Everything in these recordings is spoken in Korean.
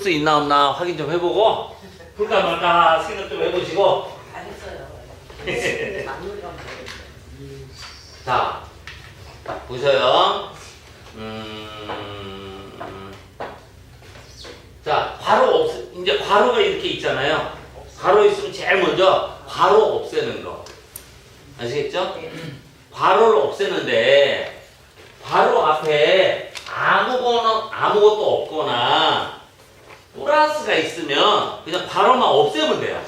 수 있나 없나 확인 좀 해보고 풀까 말까 생각 좀 해보시고. 안 했어요. 자 보셔요. 음, 자 괄호 없 이제 괄호가 이렇게 있잖아요. 괄호 있으면 제일 먼저 괄호 없애는 거. 아시겠죠? 괄호를 없애는데 괄호 앞에 아무거나 아무것도 없거나 플러스가 있으면 그냥 괄호만 없애면 돼요.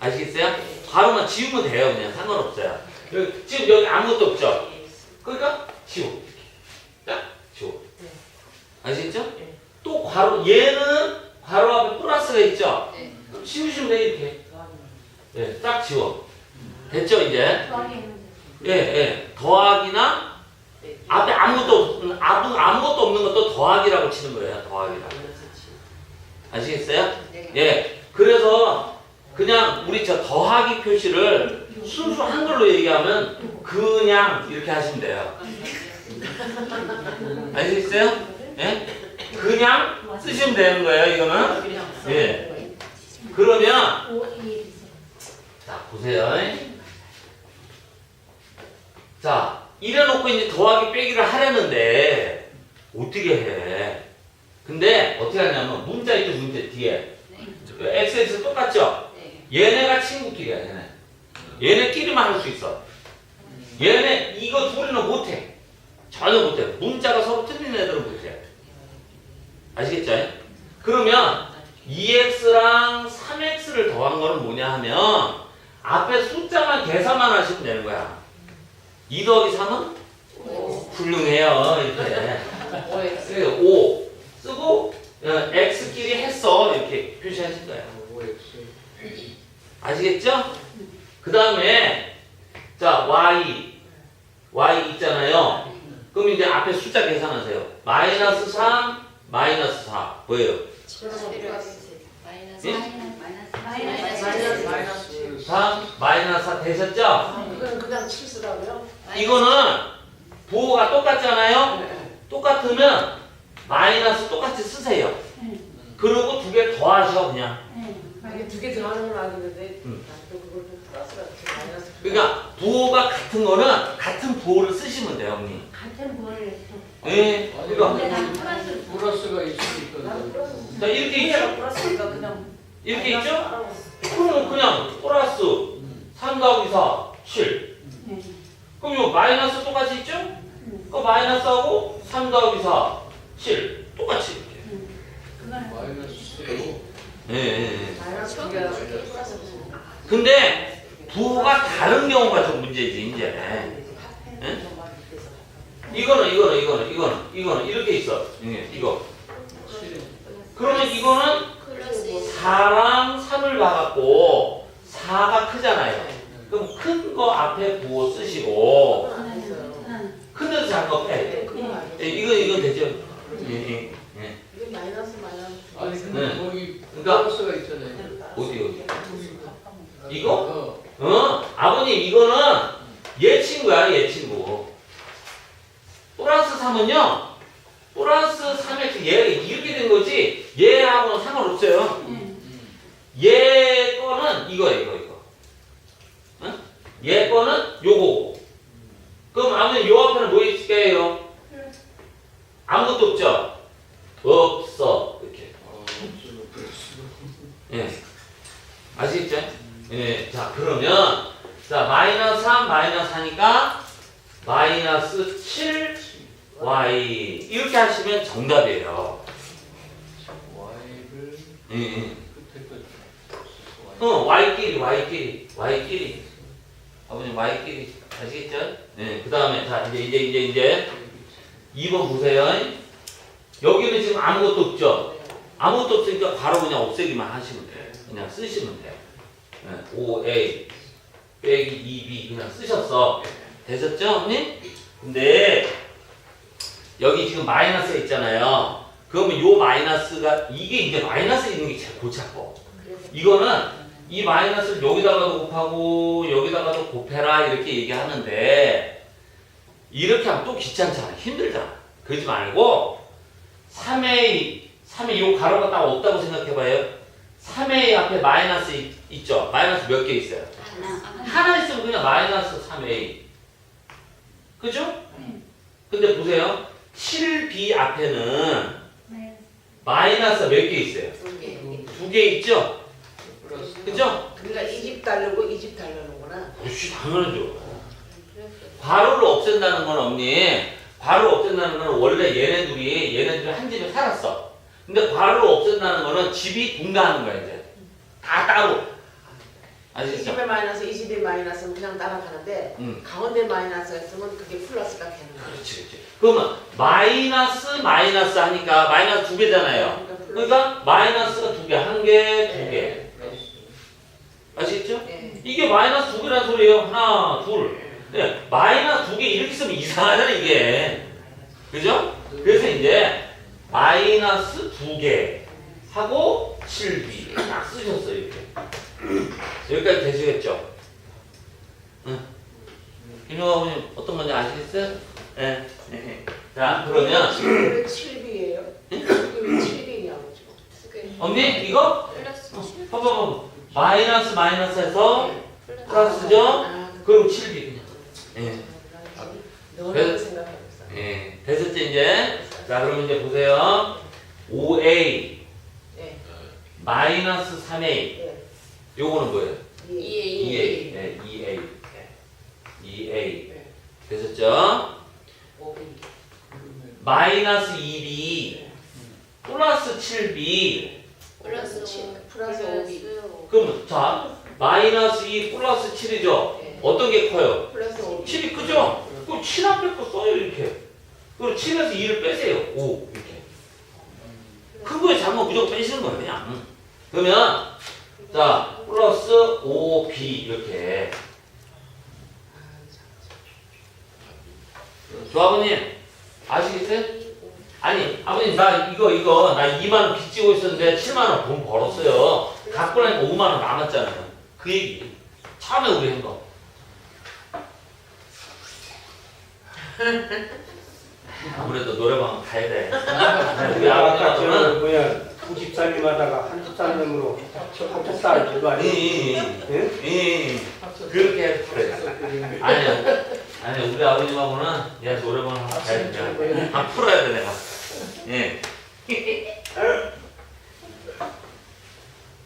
아시겠어요? 괄호만 지우면 돼요. 그냥 상관없어요. 여기, 지금 여기 아무것도 없죠? 그러니까 지워. 딱 지워. 아시겠죠? 네. 또 괄호 얘는 괄호 앞에 플러스가 있죠? 네. 그럼 지우시면 돼 이렇게. 예, 딱 지워. 됐죠 이제? 예, 예. 더하기나 앞에 아무것도 없, 아무, 아무것도 없는 것도 더하기라고 치는 거예요. 더하기라고. 아시겠어요? 네. 예. 그래서 그냥 우리 저 더하기 표시를 순수 한글로 얘기하면 그냥 이렇게 하시면 돼요. 아시겠어요? 예? 그냥 쓰시면 되는 거예요. 이거는. 예. 그러면 자 보세요. 자 이래놓고 이제 더하기 빼기를 하려는데 어떻게 해? 근데 어떻게 하냐면 문자 있죠 문자 뒤에 xx 똑같죠? 네. 얘네가 친구끼리야 얘네. 얘네끼리만 할 수 있어. 얘네 이거 둘이는 못해. 전혀 못해. 문자가 서로 틀린 애들은 못해. 아시겠죠? 그러면 2x랑 3x를 더한 거는 뭐냐 하면 앞에 숫자만 계산만 하시면 되는 거야. 2 더하기 3은 훌륭해요. 이렇게. 그래서 5 쓰고 어, x끼리 했어. 이렇게 표시하신 거예요. 아시겠죠? 그 다음에 자 y y 있잖아요. 그럼 이제 앞에 숫자 계산하세요. 마이너스 3 마이너스 4 뭐예요? 마이너스 예? 마이너스 마이너스 3 마이너스 4 되셨죠? 그건 그냥 칠수라고요? 이거는 부호가 똑같잖아요. 똑같으면 마이너스 똑같이 쓰세요. 그리고 두 개 더하셔 그냥. 이게 두 개 들어가는 건 알겠는데 음. 또 그걸 좀 플러스가 좀 마이너스 그러니까 부호가 같은 거는 같은 부호를 쓰시면 돼요, 언니. 같은 뭘 예. 그러니까 근데 난 플러스 플러스가 있으니까 난 플러스 자 이렇게 있죠? 플러스니까 그냥 이렇게 마이너스 있죠? 그러면 그냥 플러스 3 더하기 4 7. 그럼 이거 마이너스 똑같이 있죠? 그 마이너스하고 3 더하기 4 7 똑같이 이렇게. 예, 예, 예. 근데 부호가 다른 경우가 좀 문제지 이제. 예? 이거는 이거는 이거는 이거는 이거는 이렇게 있어. 예, 이거. 그러면 이거는 플러스 4랑 3을 받았고 4가 크잖아요. 그럼 큰 거 앞에 부호 쓰시고 큰 데서 작은 거 빼. 예, 이거 이거 되죠? 예, 예, 예. 이게 마이너스 마이너스 아니 근데 네. 거기 그러니까 플러스가 있잖아요. 어디 어디? 이거? 어, 어? 아버님 이거는 얘 친구야 얘 친구. 플러스 3은요. 플러스 3x 얘가 이렇게 된 거지 얘하고는 상관없어요. 얘 거는 이거야 이거 이거. 어? 얘 거는 요거고. 그럼 아버님 요 앞에는 뭐 있을까요? 아무것도 없죠? 없어 이렇게. 예. 아시겠죠? 예. 자, 그러면, 자, 마이너스 3, 마이너스 4니까, 마이너스 7, y. 이렇게 하시면 정답이에요. Y를 예, 예. 어, y끼리, y끼리, y끼리. 아버님, y끼리. 아시겠죠? 예. 그 다음에, 자, 이제, 이제, 이제, 이제, 2번 보세요. 여기는 지금 아무것도 없죠? 아무것도 없으니까 바로 그냥 없애기만 하시면 돼요. 그냥 쓰시면 돼요. 네, 5A 빼기 2B 그냥 쓰셨어. 되셨죠, 언니? 근데 여기 지금 마이너스 있잖아요. 그러면 요 마이너스가 이게 이제 마이너스 있는 게 제일 골치 아파. 이거는 이 마이너스를 여기다가도 곱하고 여기다가도 곱해라 이렇게 얘기하는데 이렇게 하면 또 귀찮잖아. 힘들잖아. 그러지 말고 3A 3에 이 가로가 딱 없다고 생각해봐요. 3의 앞에 마이너스 있, 있죠? 마이너스 몇 개 있어요? 하나. 하나 있으면 그냥 마이너스 3a. 그죠? 근데 보세요. 7b 앞에는 네. 마이너스 몇 개 있어요? 두 개. 두개 있죠? 그죠? 그러니까 이 집 달르고 이 집 달르는구나. 그렇지, 당연하죠. 괄호를 없앤다는 건 없니? 괄호를 없앤다는 건 원래 얘네들이 얘네들이 한 집에 살았어. 근데 괄호를 없앤다는 거는 집이 분가하는 거야 이제. 다 따로. 이 아시죠? 집에 마이너스 이 집에 마이너스는 그냥 따라가는데 응. 가운데 마이너스였으면 그게 플러스가 되는 거야. 그렇지, 그렇지. 그러면 마이너스 마이너스 하니까 마이너스 두 개잖아요. 플러스. 그러니까 마이너스가 두 개, 한 개, 두 개. 플러스 아시겠죠? 예. 이게 마이너스 두 개란 소리예요. 하나, 둘. 네, 마이너스 두 개 이렇게 쓰면 이상하잖아 이게. 그죠? 그래서 이제 마이너스 두 개 하고 7b 딱 쓰셨어요 이렇게. 여기까지 되시겠죠? 응. 김용아 아버님 어떤 건지 아시겠어요? 네. 네. 자 그러면 왜 7B예요? 이게 왜 7B냐고 지금. 언니 이거 플러스 칠. 봐봐 봐봐 마이너스 마이너스에서 플러스죠? 아, 그리고 7b 그냥. 예. 있어. 예. 됐었지 이제? 자 그럼 이제 보세요. 5a 예. 마이너스 3a 예. 요거는 뭐예요? 예. 2a. 네, 2a. 2a. 예. 됐었죠? 오비. 그러면 마이너스 2b 플러스 7b 플러스 칠, 오. 플러스 오비. 오. 그럼 자 마이너스 2 플러스 7이죠? 예. 어떤 게 커요? 플러스 오비. 7이 크죠? 그럼 7 앞에 거 써요 이렇게 그리고 7에서 2를 빼세요 5 이렇게 큰 거에 작은 거 무조건 빼시는 거예요 그냥 그러면 자 플러스 5b 이렇게 조아버님 아시겠어요? 아니 아버님 나 이거 이거 나 2만 원 빚 지고 있었는데 7만 원 돈 벌었어요 갖고 나니까 5만 원 남았잖아요 그 얘기 처음에 우리 한 거 아무래도 노래방 가야 돼. 우리 아까 저 아버님은 뭐야 두 집사님 하다가 한 집사님으로 합쳤다 그거 아니에요? 예. 그렇게 그래 아니야 아니 우리 아버님하고는 내가 노래방 한번 가야 돼. 다 풀어야 돼 내가. 예.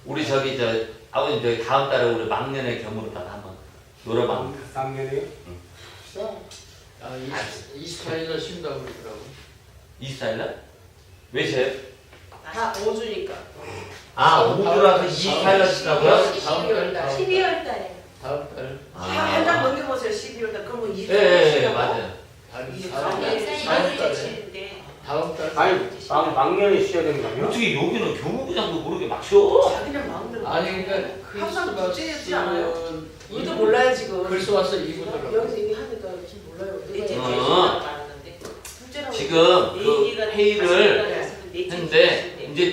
우리 저기 저 아버님 저기 다음 달에 우리 막년의 겸으로다가 한번 노래방. 작년에요? 아, 이- 이 스타일러 쉰다고 그러더라고. 24일날? 왜 제? 다 5주니까. 아 5주라서 24일날 쓰다고요? 다음 달, 다음 달. 12월 달에. 다음 달. 한장 넘겨보세요. 12월 달. 그러면 2주 예, 예, 예, 맞아요. 다음 이 다음 달. 달. 아니 막, 막년에 쉬어야 되는 거 아니야? 어떻게 여기는 교무부장도 모르게 막 쉬어? 자기는 마음대로. 아니 그러니까 항상 국제였지 않아요? 우리도 몰라요 지금. 여기서 얘기하니까 지금 넷째 어. 지금 그 얘기가 회의를 했는데 이제?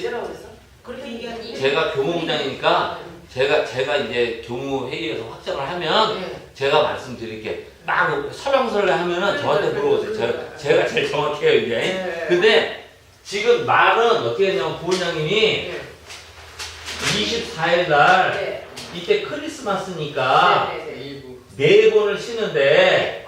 제가 교무부장이니까 제가 제가 이제 교무 회의에서 확정을 하면 예. 제가 말씀드릴게 막 설렁설렁 하면은 저한테 물어보세요. 제가 제가 제일 정확해요 이게. 예. 근데 지금 말은 어떻게 했냐면 부원장님이 예. 24일 날 네. 이때 크리스마스니까 네, 네, 네. 네 번을 쉬는데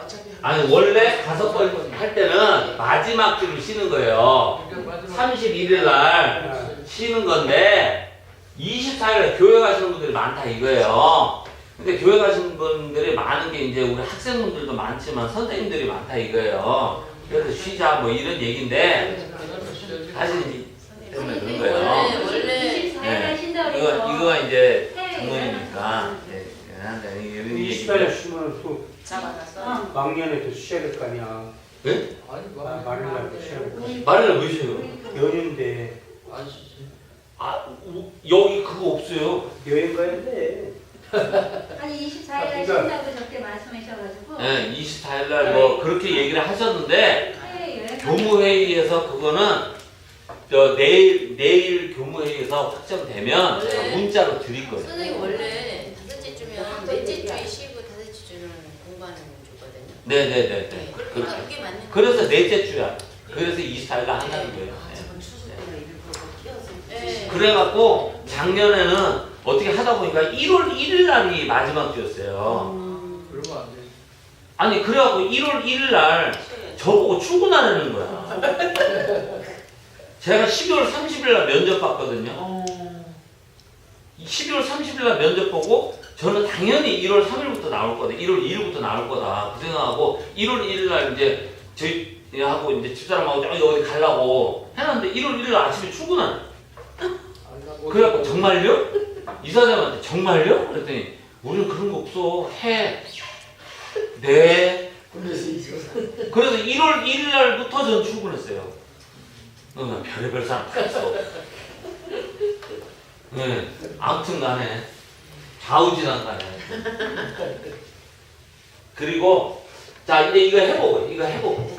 아니 원래 다섯 번 할 때는 마지막 주를 쉬는 거예요. 그러니까 마지막 31일 날 쉬는 건데 24일에 교회 가시는 분들이 많다 이거예요. 근데 교회 가시는 분들이 많은 게 이제 우리 학생분들도 많지만 선생님들이 많다 이거예요. 그래서 쉬자 뭐 이런 얘기인데. 사실 때문에 그런 거예요. 원래 24일 날 쉰다고 이거. 이거가 이제 이런 20달에 얘기인데 쉬면 또 잡아놨어. 어. 막년에 또 쉬어야 될 거 아니야 아니 아, 뭐 말을 쉬어야 아니야 말을 왜 쉬어요? 연인데 안 쉬지. 아 우- 여기 그거 없어요. 여행 가야 돼 아니 24일 날 그러니까- 쉰다고 저렇게 말씀하셔가지고. 예, 24일 날 뭐 그렇게 얘기를 하셨는데 해외 여행. 교무 회의에서 그거는 저 내일 내일 교무 회의에서 확정되면 원래- 제가 문자로 드릴 거예요. 선생님 원래 다섯째 주면 넷째 주에 쉬고 다섯째 주는 공부하는 주거든요. 네네네. 네. 그렇게. 그러니까 그게 맞는 그래서 넷째 주야. 그래서 24일 날 한다는 거예요. 아, 일부러 그렇게 그래갖고 작년에는 어떻게 하다 보니까 1월 1일 날이 마지막 주였어요. 그러면 안 돼. 아니 그래갖고 1월 1일 날 저보고 출근하라는 거야. 제가 12월 30일 날 면접 봤거든요. 12월 30일 날 면접 보고 저는 당연히 1월 3일부터 나올 거다. 1월 2일부터 나올 거다. 그 생각하고 1월 1일 날 이제 저희 하고 이제 집사람하고 저기 어디 가려고 해놨는데 1월 1일 아침에 출근하네. 그래갖고 정말요? 이사장한테 정말요? 그랬더니 우리는 그런 거 없어. 해. 네. 그래서 1월 1일 날부터 전 출근했어요. 어, 별의별 사람 다 있어. 네, 아무튼 간에 좌우지난 간에. 그리고 자 이제 이거 해보고 이거 해보고.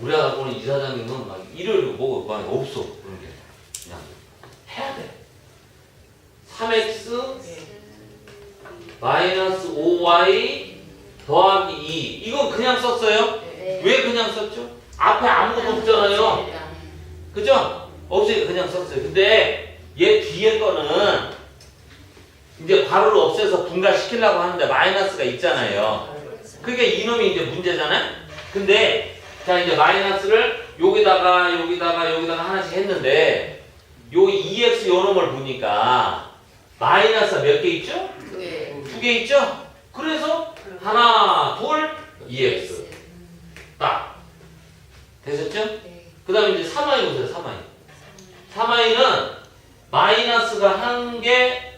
우리 하고는 이사장님은 막 일요일 뭐고 막 없어 그런 게 그냥 해야 돼. 3x 마이너스 5y 더하기 2 이건 그냥 썼어요? 네. 왜 그냥 썼죠? 앞에 아무것도 없잖아요. 그죠? 없으니까 그냥 썼어요. 근데 얘 뒤에 거는 이제 괄호를 없애서 분갈시키려고 하는데 마이너스가 있잖아요. 그게 이놈이 이제 문제잖아요. 근데 자 이제 마이너스를 여기다가 여기다가 여기다가 하나씩 했는데 요 2x 요 놈을 보니까 마이너스가 몇 개 있죠? 네. 두개 있죠? 그래서 하나, 둘, 2x 딱 되셨죠? 네. 그 다음에 이제 3i 보세요, 3i. 3i는 마이너스가 한개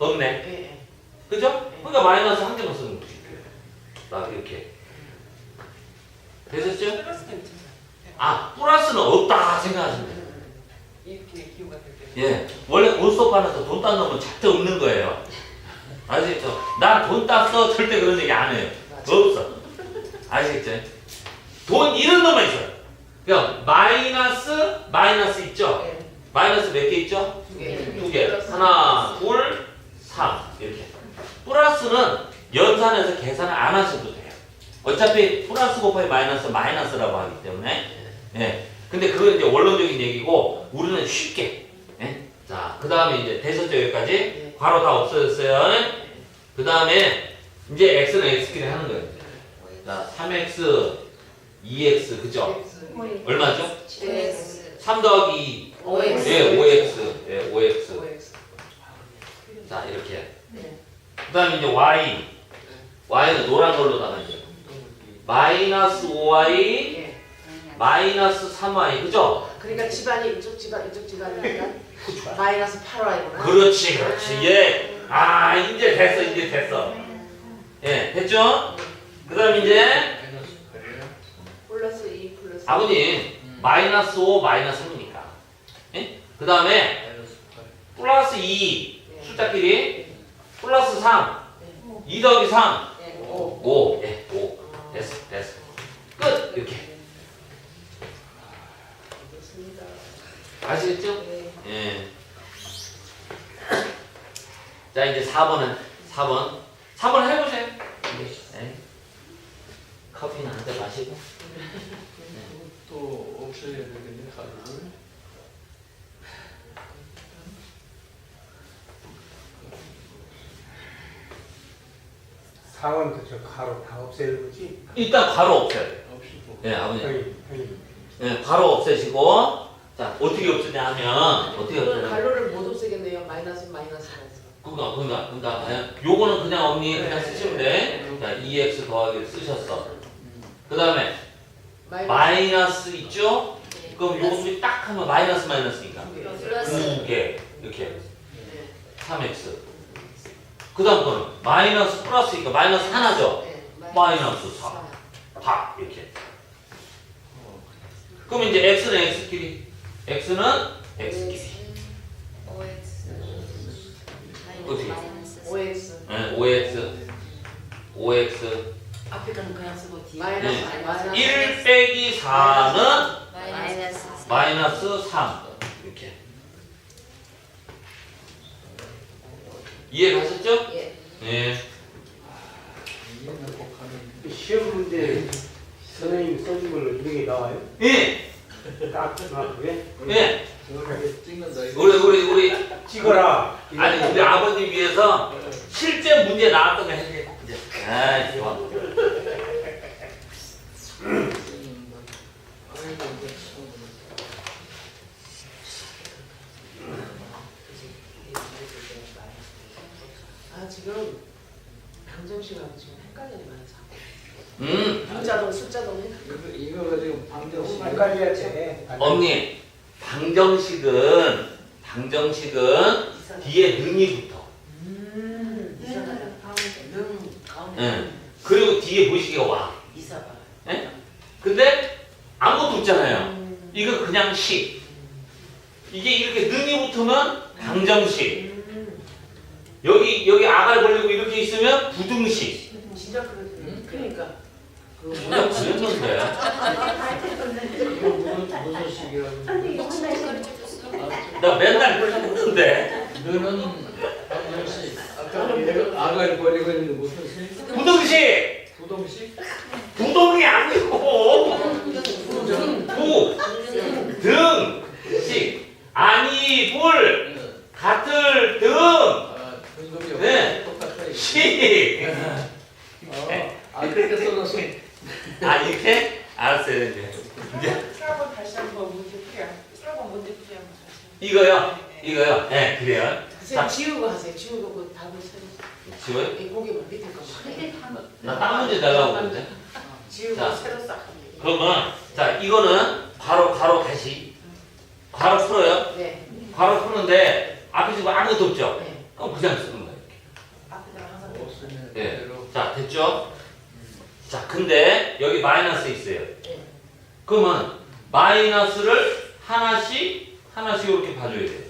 없네. 네. 그죠? 그러니까 마이너스 한 개만 쓰는 거지. 딱 이렇게. 되셨죠? 아, 플러스는 없다 생각하시면 돼요. 이렇게 기호가 될 때. 예. 원래 돈스톱 하면서 돈 딴 놈은 절대 없는 거예요. 아시겠죠? 난 돈 땄어. 절대 그런 얘기 안 해요. 없어. 아시겠죠? 돈 이런 놈만 있어요. 그냥 마이너스, 마이너스 있죠? 네. 마이너스 몇 개 있죠? 두 개. 하나. 플러스는 연산해서 계산을 안 하셔도 돼요. 어차피 플러스 곱하기 마이너스 마이너스라고 하기 때문에. 예. 근데 그건 이제 원론적인 얘기고 우리는 쉽게. 예. 자, 그 다음에 이제 되셨죠 여기까지? 네. 괄호 다 없어졌어요. 그 다음에 이제 x는 x끼리 하는 거예요. 자, 3x, 2x 그죠? 네. 얼마죠? 네. 3 더하기 2. 5x. 예, 5x. 예, 5x. 5x. 자, 이렇게. 네. 그 다음에 이제 y. y는 노란 걸로다가 이제. 마이너스 5y, 예. 마이너스 3y. 그죠? 그러니까 집안이 이쪽 집안 이쪽 집안이 아니라 마이너스 8y구나. 그렇지, 그렇지. 예. 아, 이제 됐어, 이제 됐어. 예, 됐죠? 그 다음 이제, 마이너스 8이에요? 플러스 2 플러스. 아버님, 마이너스 5, 마이너스 3이니까. 예? 그 다음에, 마이너스 8. 플러스 2, 네. 숫자끼리, 플러스 3, 2 더하기 3, 네. 5. 5. 예, 5. 됐어, 됐어. 끝! 이렇게. 아시겠죠? 네. 예. 자, 이제 4번은, 4번. 4번 해보세요. 네. 커피는 한 잔 마시고. 또 없애야 되겠네, 가루를. 상원도 저 가로 다 없애는 거지? 일단 바로 없애야 돼요. 없이고. 예, 아버님. 형님, 형님. 예, 바로 없애시고. 자, 어떻게 없애냐 하면, 어떻게 이건 없애냐. 갈로를 못 없애겠네요. 마이너스 마이너스라서. 그니까, 그니까, 그니까, 그냥 요거는 그냥 언니 그냥 네. 쓰시면 돼. 자, 2x 더하기 쓰셨어. 음. 그 다음에, 마이너스. 마이너스 있죠? 네. 그럼 요것도 딱 하면 마이너스 마이너스니까. 두 개. 플러스. 두 개. 이렇게. 네. 3x. 그 다음 거는 마이너스 플러스니까 마이너스 하나죠? 네. 마이너스 4. 다 이렇게. 그럼 이제 x는 x끼리. x는 x끼리. 어떻게? 마이너스. 5x. 네, 5x. 5x. 앞에 거는 그냥 쓰고 뒤에 마이너스 네. 마이너스. 1 빼기 4는 마이너스. 마이너스 3. 이렇게. 이해 가셨죠? 예. 네. 시험 문제 선생님 써준 걸로 이런 게 나와요? 예. 딱? 예. 찍는다. 우리 우리 우리 찍어라. 아니 우리 아버님 위해서 실제 문제 나왔던 거 해야 돼. 이제. 아 좋아. 찍는다. 아이고 이거 참. 아 지금 강정씨하고 지금 헷갈리는 많아 자꾸. 음 문자동 숫자동 헷갈려. 이거 이거 가지고 방정식. 헷갈려야 돼. 언니 방정식은 방정식은 뒤에 능이 붙어. 음. 이상하다. 능 가운데 응. 그리고 뒤에 무시가 와. 이사가. 근데 아무것도 없잖아요. 이거 그냥 식. 이게 이렇게 능이 붙으면 방정식. 음. 여기 여기 아갈 걸리고 이렇게 있으면 부등식. 진짜 그러지. 그러니까. 누가 그랬는데? 무슨 무슨 식이야? 나 맨날 그랬는데. 너는. 아까 아가를 버리고 있는데 무슨 식? 부등식. 부동식? 부동이 아니고. 부, 등, 식. 아니 불 네. 같을 등. 네. 식. 어, 아 그렇게 써놨어. 아 이렇게 알았어요 이제. 이제 4번 다시 한번 문제 풀이야. 4번 문제 풀이 한번 다시. 이거요. 이거요. 네 그래요. 선생님 지우고 하세요. 지우고 그 답을 새로. 지워요? 이 고기만 밑에 거. 다 나딴 문제 달라고 그러는데. 지우고 자. 새로 싹. 그러면 자 이거는 괄호 괄호 다시 괄호 풀어요. 네. 괄호 푸는데 앞에 지금 아무것도 없죠. 네. 그럼 그냥 쓰는 항상 없으면 예. 자 됐죠? 자 근데 여기 마이너스 있어요. 네. 그러면 마이너스를 하나씩 하나씩 이렇게 봐줘야 돼요.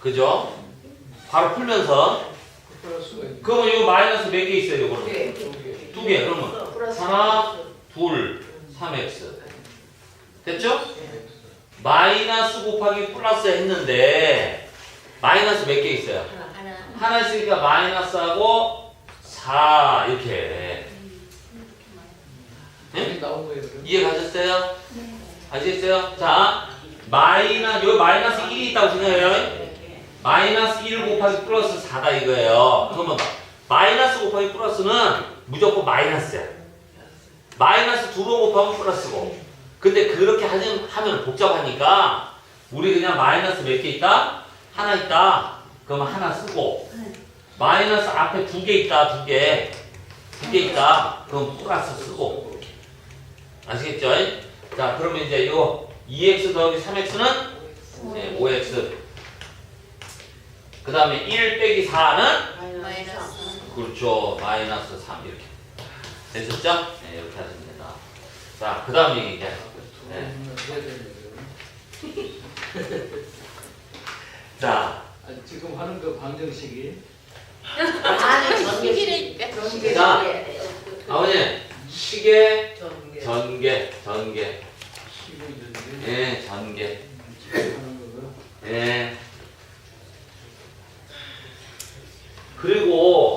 그죠? 바로 풀면서. 그러면 이거 마이너스 몇 개 있어요? 이거는 네. 두 개. 두 개. 그러면 하나, 둘, 3x 됐죠? 네. 마이너스 곱하기 플러스 했는데 마이너스 몇 개 있어요? 하나. 하나. 하나씩이니까 마이너스하고 4 이렇게 네? 이해 가셨어요? 아시겠어요? 자 마이너스 여기 마이너스 1이 있다고 생각해요 마이너스 1 곱하기 플러스 4다 이거예요 그러면 마이너스 곱하기 플러스는 무조건 마이너스야 마이너스 두 번 곱하면 플러스고 근데 그렇게 하면, 하면 복잡하니까 우리 그냥 마이너스 몇 개 있다? 하나 있다. 그러면 하나 쓰고 마이너스 앞에 두 개 있다 두 개 두 개 있다. 그럼 플러스 쓰고. 아시겠죠? 자 그러면 이제 이거 2x 더하기 3x는 네, 5x 그 다음에 1 빼기 4는 마이너스. 그렇죠. 마이너스 3 이렇게. 됐었죠? 네 이렇게 하시면 됩니다. 자그 다음에 이제. 네. 자. 아, 지금 하는 그 방정식이. 아니 시기를 전개. 자. 아버님 시계 전개. 전개 전개. 시고 있는데 예 전개. 지금 하는 거가 예. 그리고